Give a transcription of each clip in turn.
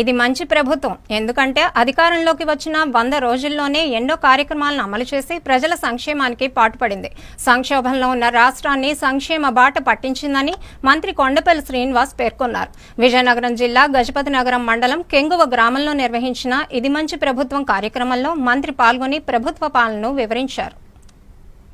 ఇది మంచి ప్రభుత్వం. ఎందుకంటే అధికారంలోకి వచ్చిన వంద రోజుల్లోనే ఎన్నో కార్యక్రమాలను అమలు చేసి ప్రజల సంక్షేమానికి పాటుపడింది. సంక్షోభంలో ఉన్న రాష్ట్రాన్ని సంక్షేమ బాట పట్టించిందని మంత్రి కొండపల్లి శ్రీనివాస్ పేర్కొన్నారు. విజయనగరం జిల్లా గజపతి నగరం మండలం కెంగువ గ్రామంలో నిర్వహించిన ఇది మంచి ప్రభుత్వం కార్యక్రమంలో మంత్రి పాల్గొని ప్రభుత్వ పాలనను వివరించారు.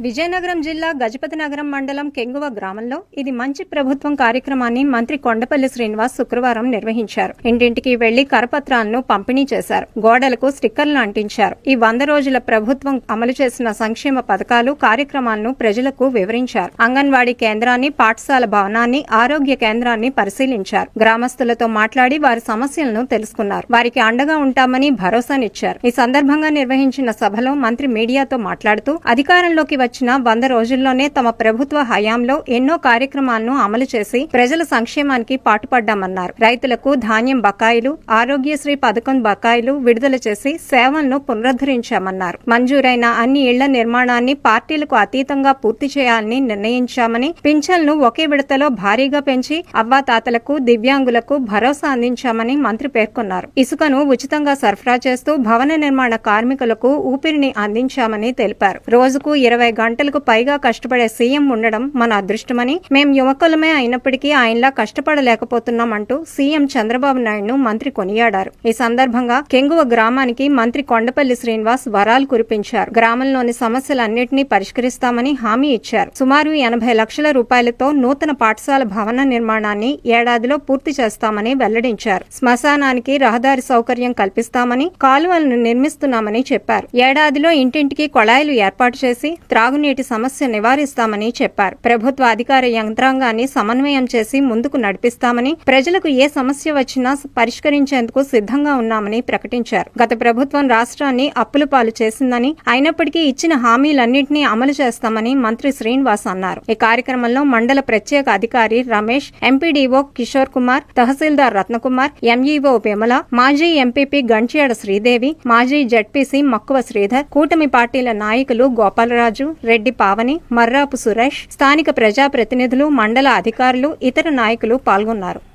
విజయనగరం జిల్లా గజపతి నగరం మండలం కెంగువ గ్రామంలో ఇది మంచి ప్రభుత్వం కార్యక్రమాన్ని మంత్రి కొండపల్లి శ్రీనివాస్ శుక్రవారం నిర్వహించారు. ఇంటింటికి వెళ్ళి కరపత్రాలను పంపిణీ చేశారు. గోడలకు స్టిక్కర్లు అంటించారు. ఈ వంద రోజుల ప్రభుత్వం అమలు చేసిన సంక్షేమ పథకాలు కార్యక్రమాలను ప్రజలకు వివరించారు. అంగన్వాడీ కేంద్రాన్ని పాఠశాల భవనాన్ని ఆరోగ్య కేంద్రాన్ని పరిశీలించారు. గ్రామస్తులతో మాట్లాడి వారి సమస్యలను తెలుసుకున్నారు. వారికి అండగా ఉంటామని భరోసానిచ్చారు. ఈ సందర్భంగా నిర్వహించిన సభలో మంత్రి మీడియాతో మాట్లాడుతూ అధికారంలోకి వచ్చిన వంద రోజుల్లోనే తమ ప్రభుత్వ హయాంలో ఎన్నో కార్యక్రమాలను అమలు చేసి ప్రజల సంక్షేమానికి పాటుపడ్డామన్నారు. రైతులకు ధాన్యం బకాయిలు ఆరోగ్యశ్రీ పథకం బకాయిలు విడుదల చేసి సేవలను పునరుద్ధరించామన్నారు. మంజూరైన అన్ని ఇళ్ళ నిర్మాణాన్ని పార్టీలకు అతీతంగా పూర్తి చేయాలని నిర్ణయించామని పింఛన్లు ఒకే విడతలో భారీగా పెంచి అవ్వాతాతలకు దివ్యాంగులకు భరోసా అందించామని మంత్రి పేర్కొన్నారు. ఇసుకను ఉచితంగా సరఫరా చేస్తూ భవన నిర్మాణ కార్మికులకు ఊపిరిని అందించామని తెలిపారు. రోజుకు ఇరవై గంటలకు పైగా కష్టపడే సీఎం ఉండడం మన అదృష్టమని మేం యువకులమే అయినప్పటికీ ఆయనలా కష్టపడలేకపోతున్నామంటూ సీఎం చంద్రబాబు నాయుడును మంత్రి కొనియాడారు. ఈ సందర్భంగా కెంగువ గ్రామానికి మంత్రి కొండపల్లి శ్రీనివాస్ వరాలు కురిపించారు. గ్రామంలోని సమస్యలన్నింటినీ పరిష్కరిస్తామని హామీ ఇచ్చారు. సుమారు ఎనభై లక్షల రూపాయలతో నూతన పాఠశాల భవన నిర్మాణాన్ని ఏడాదిలో పూర్తి చేస్తామని వెల్లడించారు. శ్మశానానికి రహదారి సౌకర్యం కల్పిస్తామని కాలువలను నిర్మిస్తున్నామని చెప్పారు. ఏడాదిలో ఇంటింటికి కొళాయిలు ఏర్పాటు చేసి త్రాగునీటి సమస్య నివారిస్తామని చెప్పారు. ప్రభుత్వ అధికార యంత్రాంగాన్ని సమన్వయం చేసి ముందుకు నడిపిస్తామని ప్రజలకు ఏ సమస్య వచ్చినా పరిష్కరించేందుకు సిద్ధంగా ఉన్నామని ప్రకటించారు. గత ప్రభుత్వం రాష్ట్రాన్ని అప్పుల పాలు చేసిందని అయినప్పటికీ ఇచ్చిన హామీలన్నింటినీ అమలు చేస్తామని మంత్రి శ్రీనివాస్ అన్నారు. ఈ కార్యక్రమంలో మండల ప్రత్యేక అధికారి రమేష్ ఎంపీడీఓ కిషోర్ కుమార్ తహసీల్దార్ రత్నకుమార్ ఎంఈఓ విమల మాజీ ఎంపీపీ గంట్యాడ శ్రీదేవి మాజీ జడ్పీసీ మక్కువ శ్రీధర్ కూటమి పార్టీల నాయకులు గోపాలరాజు రెడ్డి పావని మర్రాపు సురేష్ స్థానిక ప్రజాప్రతినిధులు మండల అధికారులు ఇతర నాయకులు పాల్గొన్నారు.